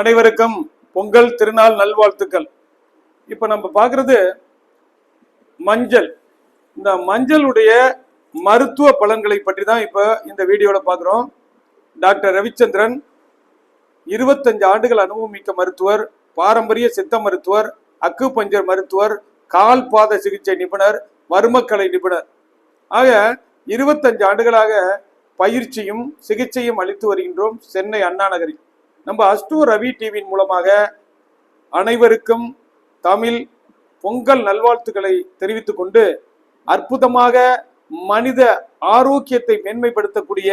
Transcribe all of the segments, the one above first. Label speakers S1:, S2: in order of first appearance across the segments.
S1: அனைவருக்கும் பொங்கல் திருநாள் நல்வாழ்த்துக்கள். இப்போ நம்ம பார்க்குறது மஞ்சள். இந்த மஞ்சளுடைய மருத்துவ பலன்களை பற்றி தான் இப்போ இந்த வீடியோவில் பார்க்குறோம். டாக்டர் ரவிச்சந்திரன் இருபத்தஞ்சு ஆண்டுகள் அனுபவமிக்க மருத்துவர் பாரம்பரிய சித்த மருத்துவர் அக்கு பஞ்சர் மருத்துவர் கால் பாத சிகிச்சை நிபுணர் மர்மக்கலை நிபுணர். ஆக இருபத்தஞ்சு ஆண்டுகளாக பயிற்சியும் சிகிச்சையும் அளித்து வருகின்றோம் சென்னை அண்ணா நகரில் நம்ம அஸ்டு ரவி டிவியின் மூலமாக அனைவருக்கும் தமிழ் பொங்கல் நல்வாழ்த்துக்களை தெரிவித்துக் கொண்டு அற்புதமாக மனித ஆரோக்கியத்தை மேன்மைப்படுத்தக்கூடிய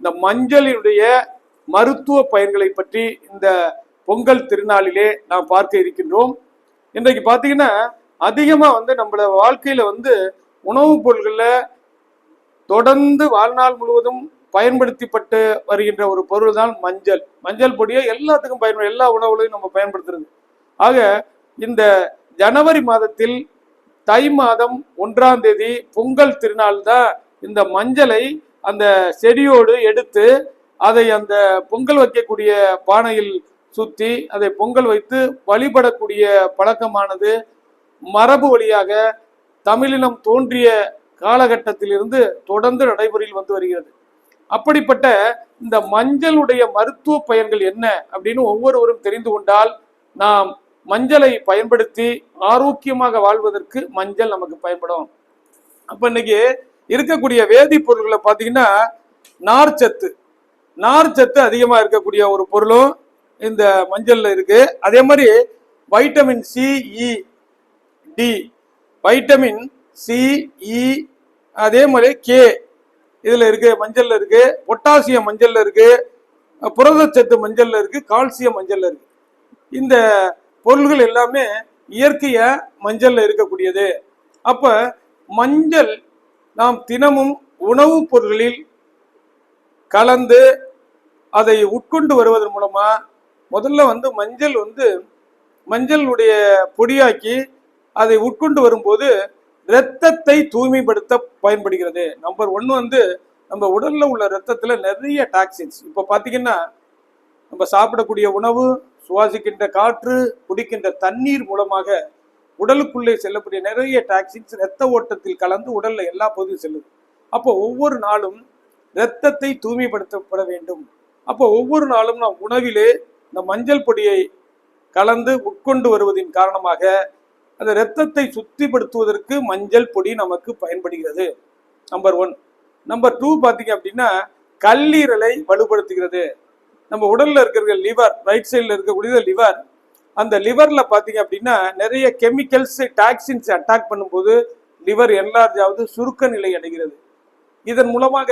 S1: இந்த மஞ்சளினுடைய மருத்துவ பயன்களை பற்றி இந்த பொங்கல் திருநாளிலே நாம் பார்க்க இருக்கின்றோம். இன்றைக்கு பார்த்தீங்கன்னா அதிகமாக வந்து நம்மளோட வாழ்க்கையில் வந்து உணவுப் பொருள்களில் தொடர்ந்து வாழ்நாள் முழுவதும் பயன்படுத்திப்பட்டு வருகின்ற ஒரு பொருள் தான் மஞ்சள். மஞ்சள் பொடியை எல்லாத்துக்கும் பயன்படும் எல்லா உணவுகளையும் நம்ம பயன்படுத்துறது. ஆக இந்த ஜனவரி மாதத்தில் தை மாதம் ஒன்றாம் தேதி பொங்கல் திருநாள் தான் இந்த மஞ்சளை அந்த செடியோடு எடுத்து அதை அந்த பொங்கல் வைக்கக்கூடிய பானையில் சுற்றி அதை பொங்கல் வைத்து வழிபடக்கூடிய பழக்கமானது மரபு வழியாக தமிழினம் தோன்றிய காலகட்டத்திலிருந்து தொடர்ந்து நடைமுறையில் வந்து வருகிறது. அப்படிப்பட்ட இந்த மஞ்சளுடைய மருத்துவ பயன்கள் என்ன அப்படின்னு ஒவ்வொருவரும் தெரிந்து கொண்டால் நாம் மஞ்சளை பயன்படுத்தி ஆரோக்கியமாக வாழ்வதற்கு மஞ்சள் நமக்கு பயன்படும். அப்ப இன்னைக்கு இருக்கக்கூடிய வேதிப்பொருட்களை பார்த்தீங்கன்னா நார்ச்சத்து நார்ச்சத்து அதிகமாக இருக்கக்கூடிய ஒரு பொருளும் இந்த மஞ்சளில் இருக்கு. அதே மாதிரி vitamin C E D. Vitamin C E அதே மாதிரி கே இதுல இருக்கு மஞ்சளில் இருக்கு பொட்டாசியம் மஞ்சளில் இருக்கு புரதச்சத்து மஞ்சளில் இருக்கு கால்சியம் மஞ்சளில் இருக்கு. இந்த பொருள்கள் எல்லாமே இயற்கைய மஞ்சள்ல இருக்கக்கூடியது. அப்ப மஞ்சள் நாம் தினமும் உணவுப் பொருட்களில் கலந்து அதை உட்கொண்டு வருவதன் மூலமா முதல்ல வந்து மஞ்சள் வந்து மஞ்சளுடைய பொடியாக்கி அதை உட்கொண்டு வரும்போது இரத்தத்தை தூய்மைப்படுத்த பயன்படுகிறது. நம்பர் ஒன்று வந்து நம்ம உடலில் உள்ள ரத்தத்தில் நிறைய டாக்ஸின்ஸ் இப்போ பார்த்தீங்கன்னா நம்ம சாப்பிடக்கூடிய உணவு சுவாசிக்கின்ற காற்று குடிக்கின்ற தண்ணீர் மூலமாக உடலுக்குள்ளே செல்லக்கூடிய நிறைய டாக்ஸின்ஸ் இரத்த ஓட்டத்தில் கலந்து உடலில் எல்லா பகுதியும் செல்லுது. அப்போ ஒவ்வொரு நாளும் இரத்தத்தை தூய்மைப்படுத்தப்பட வேண்டும். அப்போ ஒவ்வொரு நாளும் நாம் உணவிலே இந்த மஞ்சள் பொடியை கலந்து உட்கொண்டு வருவதின் காரணமாக அந்த இரத்தத்தை சுத்திப்படுத்துவதற்கு மஞ்சள் பொடி நமக்கு பயன்படுகிறது. நம்பர் ஒன் நம்பர் டூ பார்த்தீங்க அப்படின்னா கல்லீரலை வலுப்படுத்துகிறது. நம்ம உடல்ல இருக்கிற லிவர் ரைட் சைடில் இருக்கக்கூடிய லிவர் அந்த லிவர்ல பார்த்தீங்க அப்படின்னா நிறைய கெமிக்கல்ஸ் டாக்ஸின்ஸ் அட்டாக் பண்ணும்போது லிவர் என்லார்ஜ் ஆகுது சுருக்க நிலை அடைகிறது. இதன் மூலமாக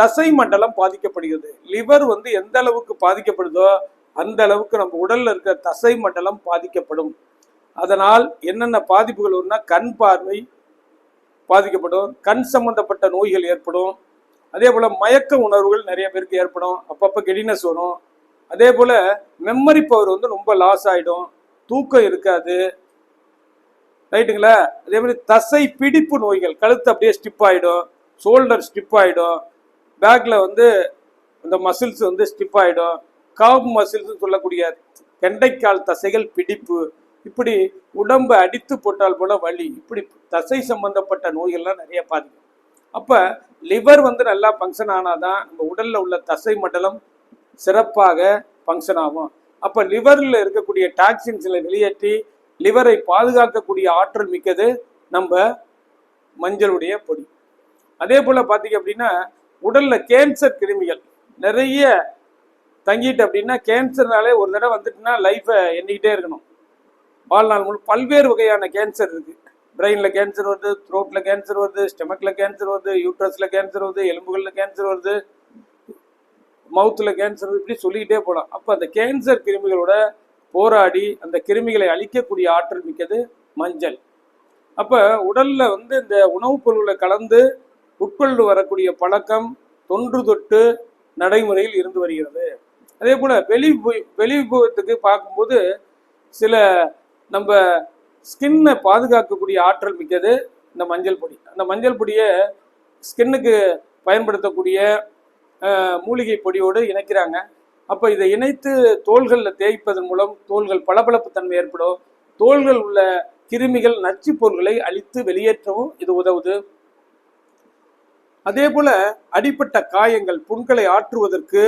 S1: தசை மண்டலம் பாதிக்கப்படுகிறது. லிவர் வந்து எந்த அளவுக்கு பாதிக்கப்படுதோ அந்த அளவுக்கு நம்ம உடல்ல இருக்கிற தசை மண்டலம் பாதிக்கப்படும். அதனால் என்னென்ன பாதிப்புகள் வரும்னா கண் பார்வை பாதிக்கப்படும் கண் சம்பந்தப்பட்ட நோய்கள் ஏற்படும். அதே போல் மயக்க உணர்வுகள் நிறைய பேருக்கு ஏற்படும். அப்பப்போ கெடினஸ் வரும். அதே போல் மெமரி பவர் வந்து ரொம்ப லாஸ் ஆகிடும் தூக்கம் இருக்காது. ரைட்டுங்களா? அதே மாதிரி தசை பிடிப்பு நோய்கள் கழுத்து அப்படியே ஸ்டிப் ஆகிடும் ஷோல்டர் ஸ்டிப் ஆகிடும் பேக்கில் வந்து இந்த மசில்ஸ் வந்து ஸ்டிப் ஆகிடும் காப் மசில்ஸ் சொல்லக்கூடிய கெண்டைக்கால் தசைகள் பிடிப்பு இப்படி உடம்பை அடித்து போட்டால் போல வலி இப்படி தசை சம்பந்தப்பட்ட நோய்கள்லாம் நிறைய பாதிக்கும். அப்போ லிவர் வந்து நல்லா ஃபங்க்ஷன் ஆனாதான் நம்ம உடலில் உள்ள தசை மண்டலம் சிறப்பாக ஃபங்க்ஷன் ஆகும். அப்போ லிவரில் இருக்கக்கூடிய டாக்ஸின்ஸில் வெளியேற்றி லிவரை பாதுகாக்கக்கூடிய ஆற்றல் மிக்கது நம்ம மஞ்சளுடைய பொடி. அதே போல் பார்த்தீங்க அப்படின்னா உடலில் கேன்சர் கிருமிகள் நிறைய தங்கிட்டு அப்படின்னா கேன்சர்னாலே ஒரு தடவை வந்துட்டுனா லைஃபை எண்ணிக்கிட்டே இருக்கணும். வாழ்நாள் முழு பல்வேறு வகையான கேன்சர் இருக்கு. பிரெயின்ல கேன்சர் வருது த்ரோட்ல கேன்சர் வருது ஸ்டெமக்ல கேன்சர் வருது யூட்ரஸ்ல கேன்சர் வருது எலும்புகளில் கேன்சர் வருது மவுத்தில் கேன்சர் வருது இப்படி சொல்லிக்கிட்டே போகலாம் அப்போ அந்த கேன்சர் கிருமிகளோட போராடி அந்த கிருமிகளை அழிக்கக்கூடிய ஆற்றல் மிக்கது மஞ்சள். அப்போ உடலில் வந்து இந்த உணவுப் பொருள்களை கலந்து உட்கொண்டு வரக்கூடிய பழக்கம் தொன்று தொட்டு நடைமுறையில் இருந்து வருகிறது. அதே போல் வெளி வெளி விபவத்துக்கு பார்க்கும்போது சில நம்ம ஸ்கின்னை பாதுகாக்கக்கூடிய ஆற்றல் மிக்கது இந்த மஞ்சள் பொடி. அந்த மஞ்சள் பொடியை ஸ்கின்னுக்கு பயன்படுத்தக்கூடிய மூலிகை பொடியோடு இணைக்கிறாங்க. அப்போ இதை இணைத்து தோள்களில் தேய்ப்பதன் மூலம் தோள்கள் பளபளப்பு தன்மை ஏற்படும். தோள்கள் உள்ள கிருமிகள் நச்சுப் பொருள்களை அழித்து வெளியேற்றவும் இது உதவுது. அதே போல அடிப்பட்ட காயங்கள் புண்களை ஆற்றுவதற்கு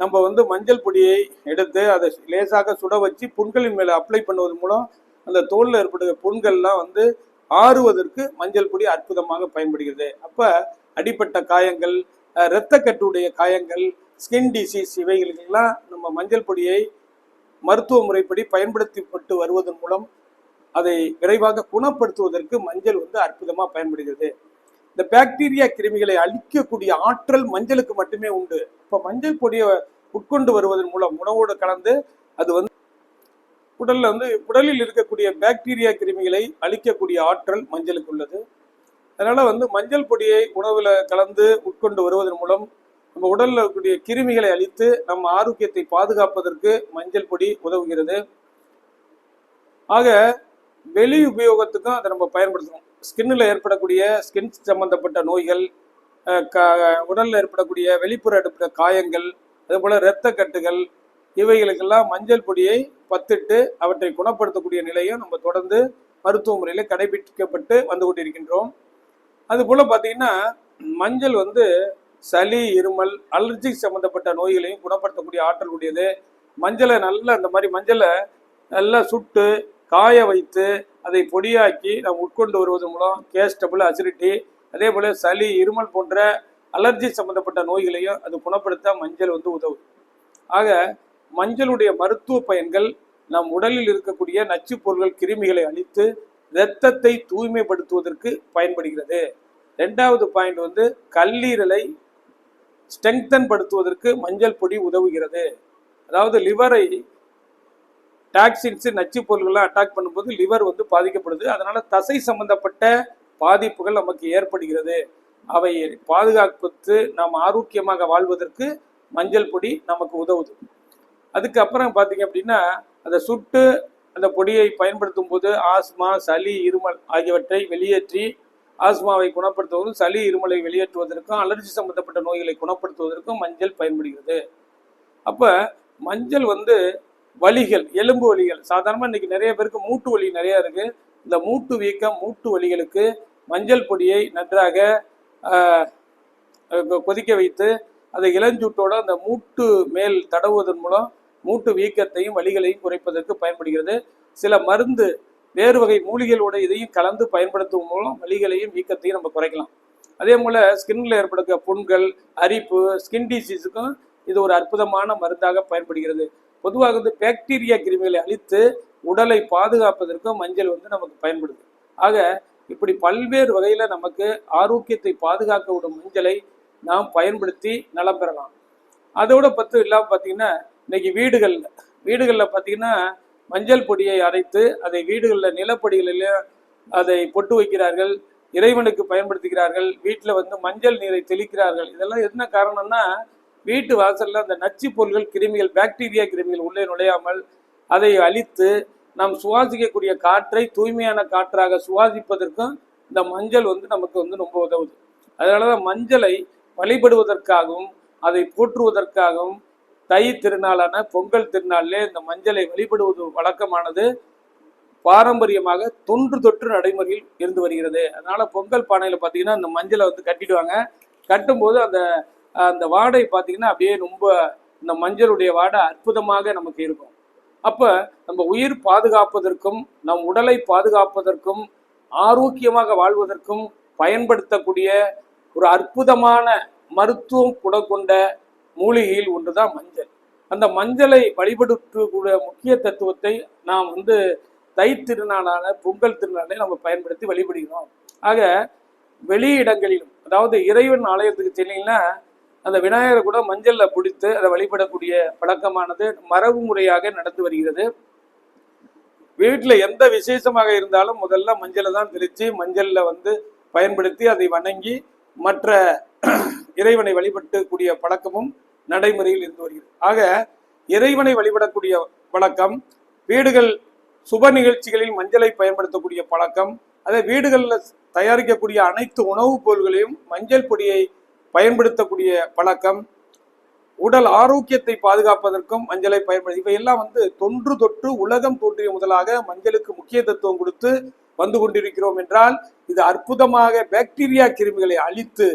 S1: நம்ம வந்து மஞ்சள் பொடியை எடுத்து அதை லேசாக சுட வச்சு புண்களின் மேலே அப்ளை பண்ணுவதன் மூலம் அந்த தோலில் ஏற்படுகிற புண்கள்லாம் வந்து ஆறுவதற்கு மஞ்சள் பொடி அற்புதமாக பயன்படுகிறது. அப்ப அடிப்பட்ட காயங்கள் இரத்தக்கட்டுடைய காயங்கள் ஸ்கின் டிசீஸ் இவைகளுக்கெல்லாம் நம்ம மஞ்சள் பொடியை மருத்துவ முறைப்படி பயன்படுத்தப்பட்டு வருவதன் மூலம் அதை விரைவாக குணப்படுத்துவதற்கு மஞ்சள் வந்து அற்புதமாக பயன்படுகிறது. இந்த பாக்டீரியா கிருமிகளை அழிக்கக்கூடிய ஆற்றல் மஞ்சளுக்கு மட்டுமே உண்டு. இப்போ மஞ்சள் பொடியை உட்கொண்டு வருவதன் மூலம் உணவோடு கலந்து அது வந்து உடல்ல வந்து உடலில் இருக்கக்கூடிய பாக்டீரியா கிருமிகளை அழிக்கக்கூடிய ஆற்றல் மஞ்சளுக்கு உள்ளது. அதனால் வந்து மஞ்சள் பொடியை உணவில் கலந்து உட்கொண்டு வருவதன் மூலம் நம்ம உடலில் இருக்கக்கூடிய கிருமிகளை அழித்து நம்ம ஆரோக்கியத்தை பாதுகாப்பதற்கு மஞ்சள் பொடி உதவுகிறது. ஆக வெளி உபயோகத்துக்கும் அதை நம்ம பயன்படுத்தணும் ஸ்கின்னில் ஏற்படக்கூடிய ஸ்கின் சம்பந்தப்பட்ட நோய்கள் க- உடலில் ஏற்படக்கூடிய வெளிப்புற ஏற்பட்ட காயங்கள் அதுபோல் இரத்த கட்டுகள் இவைகளுக்கெல்லாம் மஞ்சள் பொடியை பத்திட்டு அவற்றை குணப்படுத்தக்கூடிய நிலையும் நம்ம தொடர்ந்து மருத்துவ முறையில் கடைபிடிக்கப்பட்டு வந்து கொண்டிருக்கின்றோம். அதுபோல பார்த்தீங்கன்னா மஞ்சள் வந்து சளி இருமல் அலர்ஜி சம்மந்தப்பட்ட நோய்களையும் குணப்படுத்தக்கூடிய ஆற்றல் உடையது. மஞ்சளை நல்லா இந்த மாதிரி மஞ்சளை நல்லா சுட்டு காய வைத்து அதை பொடியாக்கி நாம் உட்கொண்டு வருவதன் மூலம் கேஸ்டபிள் அசிடிட்டி அதே போல் சளி இருமல் போன்ற அலர்ஜி சம்மந்தப்பட்ட நோய்களையும் அது குணப்படுத்த மஞ்சள் வந்து உதவும். ஆக மஞ்சளுடைய மருத்துவ பயன்கள் நம் உடலில் இருக்கக்கூடிய நச்சுப் பொருட்கள் கிருமிகளை அழித்து இரத்தத்தை தூய்மைப்படுத்துவதற்கு பயன்படுகிறது. ரெண்டாவது பாயிண்ட் வந்து கல்லீரலை ஸ்ட்ரெங்தன் படுத்துவதற்கு மஞ்சள் பொடி உதவுகிறது. அதாவது லிவரை டாக்ஸின்ஸு நச்சுப் பொருள்கள்லாம் அட்டாக் பண்ணும்போது லிவர் வந்து பாதிக்கப்படுது. அதனால தசை சம்பந்தப்பட்ட பாதிப்புகள் நமக்கு ஏற்படுகிறது. அவை பாதுகாப்பது நாம் ஆரோக்கியமாக வாழ்வதற்கு மஞ்சள் பொடி நமக்கு உதவுது. அதுக்கப்புறம் பார்த்தீங்க அப்படின்னா அதை சுட்டு அந்த பொடியை பயன்படுத்தும் போது ஆஸ்மா சளி இருமல் ஆகியவற்றை வெளியேற்றி ஆஸ்மாவை குணப்படுத்துவதும் சளி இருமலை வெளியேற்றுவதற்கும் அலர்ஜி சம்பந்தப்பட்ட நோய்களை குணப்படுத்துவதற்கும் மஞ்சள் பயன்படுகிறது. அப்போ மஞ்சள் வந்து வலிகள் எலும்பு வலிகள். சாதாரணமாக இன்னைக்கு நிறைய பேருக்கு மூட்டு வலி நிறையா இருக்குது இந்த மூட்டு வீக்கம் மூட்டு வலிகளுக்கு மஞ்சள் பொடியை நன்றாக கொதிக்க வைத்து அதை இளஞ்சூட்டோட அந்த மூட்டு மேல் தடவுவதன் மூலம் மூட்டு வீக்கத்தையும் வலிகளையும் குறைப்பதற்கு பயன்படுகிறது. சில மருந்து வேறு வகை மூலிகைகளோட இதையும் கலந்து பயன்படுத்தும் மூலம் வலிகளையும் வீக்கத்தையும் நம்ம குறைக்கலாம். அதே போல ஸ்கின்ல ஏற்படுகிற புண்கள் அரிப்பு ஸ்கின் டிசீஸுக்கும் இது ஒரு அற்புதமான மருந்தாக பயன்படுகிறது. பொதுவாக வந்து பாக்டீரியா கிருமிகளை அழித்து உடலை பாதுகாப்பதற்கும் மஞ்சள் வந்து நமக்கு பயன்படுது. ஆக இப்படி பல்வேறு வகையில் நமக்கு ஆரோக்கியத்தை பாதுகாக்க விடும் மஞ்சளை நாம் பயன்படுத்தி நலம் பெறலாம். அதோட பத்து இல்லாமல் பார்த்தீங்கன்னா இன்னைக்கு வீடுகளில் வீடுகளில் பார்த்தீங்கன்னா மஞ்சள் பொடியை அரைத்து அதை வீடுகளில் நிலப்படிகளில் அதை பொட்டு வைக்கிறார்கள் இறைவனுக்கு பயன்படுத்துகிறார்கள் வீட்டில் வந்து மஞ்சள் நீரை தெளிக்கிறார்கள். இதெல்லாம் என்ன காரணம்னா வீட்டு வாசலில் அந்த நச்சு பொருள்கள் கிருமிகள் பாக்டீரியா கிருமிகள் உள்ளே நுழையாமல் அதை அழித்து நாம் சுவாசிக்கக்கூடிய காற்றை தூய்மையான காற்றாக சுவாசிப்பதற்கும் இந்த மஞ்சள் வந்து நமக்கு வந்து ரொம்ப உதவுது. அதனாலதான் மஞ்சளை வழிபடுவதற்காகவும் அதை போற்றுவதற்காகவும் தை திருநாளான பொங்கல் திருநாளிலே இந்த மஞ்சளை வழிபடுவது வழக்கமானது. பாரம்பரியமாக தொன்று தொற்று நடைமுறையில் இருந்து வருகிறது. அதனால பொங்கல் பானையில் பார்த்தீங்கன்னா இந்த மஞ்சளை வந்து கட்டிடுவாங்க. கட்டும்போது அந்த அந்த வாடை பார்த்தீங்கன்னா அப்படியே ரொம்ப இந்த மஞ்சளுடைய வாடை அற்புதமாக நமக்கு இருக்கும். அப்போ நம்ம உயிர் பாதுகாப்பதற்கும் நம் உடலை பாதுகாப்பதற்கும் ஆரோக்கியமாக வாழ்வதற்கும் பயன்படுத்தக்கூடிய ஒரு அற்புதமான மருத்துவம் கூட கொண்ட மூலிகையில் ஒன்றுதான் மஞ்சள். அந்த மஞ்சளை வழிபடுத்தக்கூடிய முக்கிய தத்துவத்தை நாம் வந்து தை திருநாளான பொங்கல் திருநாளை நம்ம பயன்படுத்தி வழிபடுகிறோம். ஆக வெளி இடங்களிலும் அதாவது இறைவன் ஆலயத்துக்கு சென்னீங்கன்னா அந்த விநாயகரை கூட மஞ்சளில் பிடித்து அதை வழிபடக்கூடிய பழக்கமானது மரபு முறையாக நடந்து வருகிறது. வீட்டில் எந்த விசேஷமாக இருந்தாலும் முதல்ல மஞ்சளை தான் தெளித்து மஞ்சளில் வந்து பயன்படுத்தி அதை வணங்கி மற்ற இறைவனை வழிபட்டக்கூடிய பழக்கமும் நடைமுறையில் இருந்து வருகிறது. ஆக இறைவனை வழிபடக்கூடிய பழக்கம் வீடுகள் சுப நிகழ்ச்சிகளில் மஞ்சளை பயன்படுத்தக்கூடிய பழக்கம் அதே வீடுகளில் தயாரிக்கக்கூடிய அனைத்து உணவுப் பொருள்களையும் மஞ்சள் பொடியை பயன்படுத்தக்கூடிய பழக்கம் உடல் ஆரோக்கியத்தை பாதுகாப்பதற்கும் மஞ்சளை பயன்படுத்தி இவையெல்லாம் வந்து தொன்று தொற்று உலகம் தோன்றிய முதலாக மஞ்சளுக்கு முக்கியத்துவம் கொடுத்து வந்து கொண்டிருக்கிறோம் என்றால் இது அற்புதமாக பாக்டீரியா கிருமிகளை அழித்து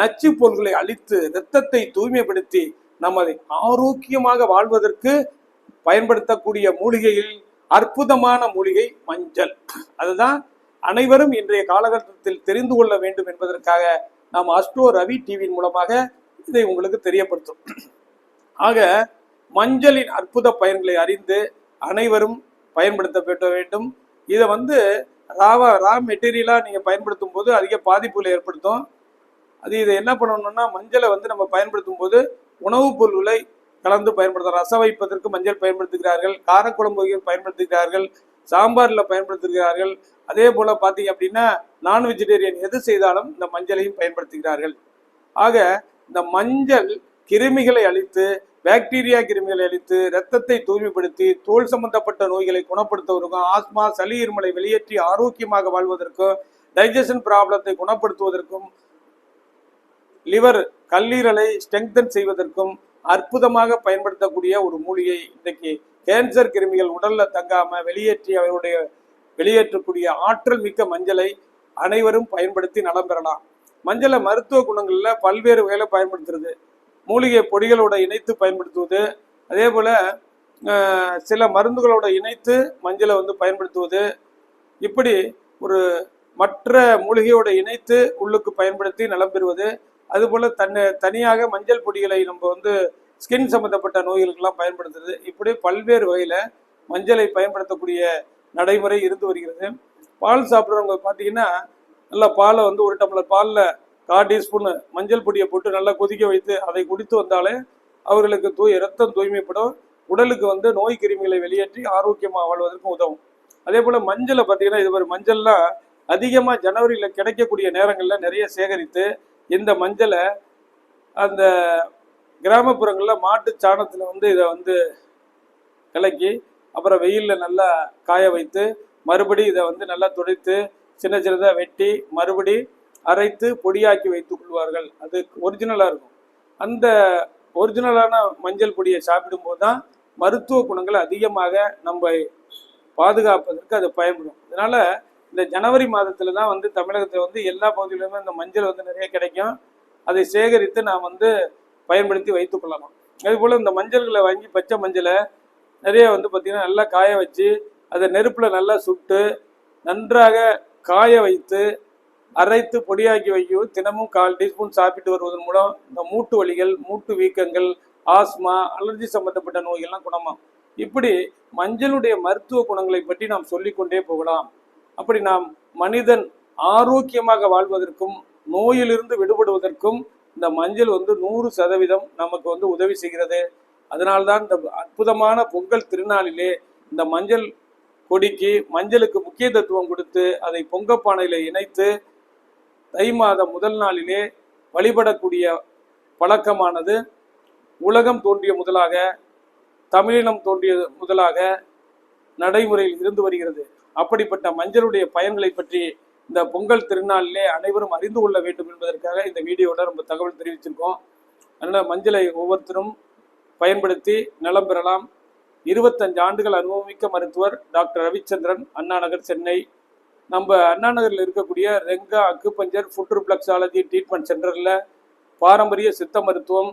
S1: நச்சு பொருள்களை அழித்து இரத்தத்தை தூய்மைப்படுத்தி நமது ஆரோக்கியமாக வாழ்வதற்கு பயன்படுத்தக்கூடிய மூலிகையில் அற்புதமான மூலிகை மஞ்சள். அதுதான் அனைவரும் இன்றைய காலகட்டத்தில் தெரிந்து கொள்ள வேண்டும் என்பதற்காக நாம் அஸ்ட்ரோ ரவி டிவியின் மூலமாக இதை உங்களுக்கு தெரியப்படுத்தும். ஆக மஞ்சளின் அற்புத பயன்களை அறிந்து அனைவரும் பயன்படுத்தப்பட வேண்டும். இதை வந்து ராவா ரா மெட்டீரியலாக நீங்கள் பயன்படுத்தும் போது அதிக பாதிப்புகளை ஏற்படுத்தும். அது இதை என்ன பண்ணணும்னா மஞ்சளை வந்து நம்ம பயன்படுத்தும் போது உணவுப் பொருள்களை கலந்து பயன்படுத்த ரசம் வைப்பதற்கு மஞ்சள் பயன்படுத்துகிறார்கள் காரக்குழம்பு வகையில் பயன்படுத்துகிறார்கள் சாம்பாரில் பயன்படுத்துகிறார்கள். அதே போல் பார்த்தீங்க அப்படின்னா நான் வெஜிடேரியன் எது செய்தாலும் இந்த மஞ்சளையும் பயன்படுத்துகிறார்கள். ஆக இந்த மஞ்சள் கிருமிகளை அழித்து பாக்டீரியா கிருமிகளை அழித்து ரத்தத்தை தூய்மைப்படுத்தி தோல் சம்பந்தப்பட்ட நோய்களை குணப்படுத்துவதற்கும் ஆஸ்மா சளி இருமலை வெளியேற்றி ஆரோக்கியமாக வாழ்வதற்கும் டைஜஷன் ப்ராப்ளத்தை குணப்படுத்துவதற்கும் லிவர் கல்லீரலை ஸ்ட்ரெங்தன் செய்வதற்கும் அற்புதமாக பயன்படுத்தக்கூடிய ஒரு மூலிகை. இன்றைக்கு கேன்சர் கிருமிகள் உடல்ல தங்காம வெளியேற்றி அவருடைய வெளியேற்றக்கூடிய ஆற்றல் மிக்க மஞ்சளை அனைவரும் பயன்படுத்தி நலம் பெறலாம். மஞ்சளை மருத்துவ குணங்களில் பல்வேறு வகையில் பயன்படுத்துறது. மூலிகை பொடிகளோட இணைத்து பயன்படுத்துவது. அதே போல சில மருந்துகளோட இணைத்து மஞ்சளை வந்து பயன்படுத்துவது. இப்படி ஒரு மற்ற மூலிகையோட இணைத்து உள்ளுக்கு பயன்படுத்தி நலம் பெறுவது. அதுபோல் தன்னை தனியாக மஞ்சள் பொடிகளை நம்ம வந்து ஸ்கின் சம்மந்தப்பட்ட நோய்களுக்கெல்லாம் பயன்படுத்துறது. இப்படி பல்வேறு வகையில் மஞ்சளை பயன்படுத்தக்கூடிய நடைமுறை இருந்து வருகிறது. பால் சாப்பிட்றவங்க பார்த்தீங்கன்னா நல்லா பாலை வந்து ஒரு டம்ளர் பாலில் கால் டீஸ்பூன் மஞ்சள் பொடியை போட்டு நல்லா கொதிக்க வைத்து அதை குடித்து வந்தாலே அவர்களுக்கு தூய் ரத்தம் தூய்மைப்படும். உடலுக்கு வந்து நோய் கிருமிகளை வெளியேற்றி ஆரோக்கியமாக வாழ்வதற்கும் உதவும். அதே போல் மஞ்சளை பார்த்தீங்கன்னா இது ஒரு மஞ்சள்லாம் அதிகமாக ஜனவரியில் கிடைக்கக்கூடிய நேரங்களில் நிறைய சேகரித்து இந்த மஞ்சளை அந்த கிராமப்புறங்களில் மாட்டு சாணத்தில் வந்து இதை வந்து கலக்கி அப்புறம் வெயிலில் நல்லா காய வைத்து மறுபடி இதை வந்து நல்லா துடைத்து சின்ன சின்னதாக வெட்டி மறுபடி அரைத்து பொடியாக்கி வைத்துக் கொள்வார்கள். அது ஒரிஜினலாக இருக்கும். அந்த ஒரிஜினலான மஞ்சள் பொடியை சாப்பிடும்போது தான் மருத்துவ குணங்கள் அதிகமாக நம்ம பாதுகாப்பதற்கு அது பயன்படும். அதனால் இந்த ஜனவரி மாதத்துல தான் வந்து தமிழகத்தில் வந்து எல்லா பகுதியிலுமே இந்த மஞ்சள் வந்து நிறைய கிடைக்கும். அதை சேகரித்து நாம் வந்து பயன்படுத்தி வைத்துக் கொள்ளலாம். அதுபோல் இந்த மஞ்சள்களை வாங்கி பச்சை மஞ்சளை நிறைய வந்து பார்த்திங்கன்னா நல்லா காய வச்சு அதை நெருப்பில் நல்லா சுட்டு நன்றாக காய வைத்து அரைத்து பொடியாக்கி வைக்கவும் தினமும் கால் டீஸ்பூன் சாப்பிட்டு வருவதன் மூலம் இந்த மூட்டு வலிகள் மூட்டு வீக்கங்கள் ஆஸ்மா அலர்ஜி சம்பந்தப்பட்ட நோய்கள்லாம் குணமாகும். இப்படி மஞ்சளுடைய மருத்துவ குணங்களை பற்றி நாம் சொல்லிக்கொண்டே போகலாம். அப்படி நாம் மனிதன் ஆரோக்கியமாக வாழ்வதற்கும் நோயிலிருந்து விடுபடுவதற்கும் இந்த மஞ்சள் வந்து நூறு சதவீதம் நமக்கு வந்து உதவி செய்கிறது. அதனால்தான் இந்த அற்புதமான பொங்கல் திருநாளிலே இந்த மஞ்சள் கொடிக்கு மஞ்சளுக்கு முக்கியத்துவம் கொடுத்து அதை பொங்கப்பானையில் இணைத்து தை மாதம் முதல் நாளிலே வழிபடக்கூடிய பழக்கமானது. உலகம் தோன்றிய முதலாக தமிழினம் தோன்றிய முதலாக நடைமுறையில் இருந்து வருகிறது. அப்படிப்பட்ட மஞ்சளுடைய பயன்களை பற்றி இந்த பொங்கல் திருநாளிலே அனைவரும் அறிந்து கொள்ள வேண்டும் என்பதற்காக இந்த வீடியோட நம்ம தகவல் தெரிவிச்சிருக்கோம். அதனால் மஞ்சளை ஒவ்வொருத்தரும் பயன்படுத்தி நலம் பெறலாம். இருபத்தஞ்சு ஆண்டுகள் அனுபவமிக்க மருத்துவர் டாக்டர் ரவிச்சந்திரன் அண்ணா நகர் சென்னை. நம்ம அண்ணா நகரில் இருக்கக்கூடிய Renga acupuncture foot reflexology treatment சென்டரில் பாரம்பரிய சித்த மருத்துவம்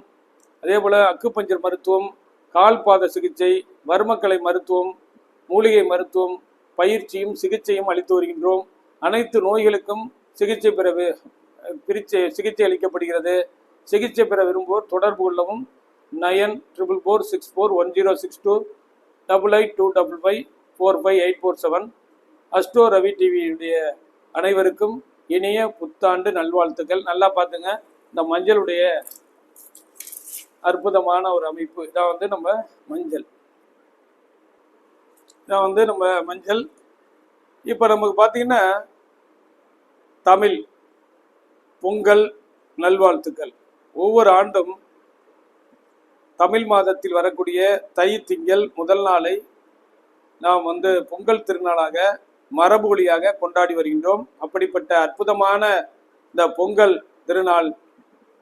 S1: அதே போல் அக்குபஞ்சர் மருத்துவம் கால் பாத சிகிச்சை வர்மக்கலை மருத்துவம் மூலிகை மருத்துவம் பயிற்சியும் சிகிச்சையும் அளித்து வருகின்றோம். அனைத்து நோய்களுக்கும் சிகிச்சை பெற பிரிச்சை சிகிச்சை அளிக்கப்படுகிறது. சிகிச்சை பெற விரும்புவோர் தொடர்பு கொள்ளவும். Nine triple four six four one zero six two double eight two double five four five eight four seven Astro Ravi டிவியுடைய அனைவருக்கும் இனிய புத்தாண்டு நல்வாழ்த்துக்கள். நல்லா பார்த்துங்க. இந்த மஞ்சளுடைய அற்புதமான ஒரு அமைப்பு. இதான் வந்து நம்ம மஞ்சள். இதான் வந்து நம்ம மஞ்சள். இப்போ நமக்கு பார்த்தீங்கன்னா தமிழ் பொங்கல் நல்வாழ்த்துக்கள். ஒவ்வொரு ஆண்டும் தமிழ் மாதத்தில் வரக்கூடிய தை திங்கள் முதல் நாளை நாம் வந்து பொங்கல் திருநாளாக மரபு வழியாக கொண்டாடி வருகின்றோம். அப்படிப்பட்ட அற்புதமான இந்த பொங்கல் திருநாள்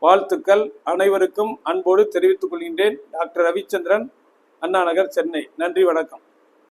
S1: வாழ்த்துக்கள் அனைவருக்கும் அன்போடு தெரிவித்துக் கொள்கின்றேன். டாக்டர் ரவிச்சந்திரன் அண்ணா நகர் சென்னை. நன்றி வணக்கம்.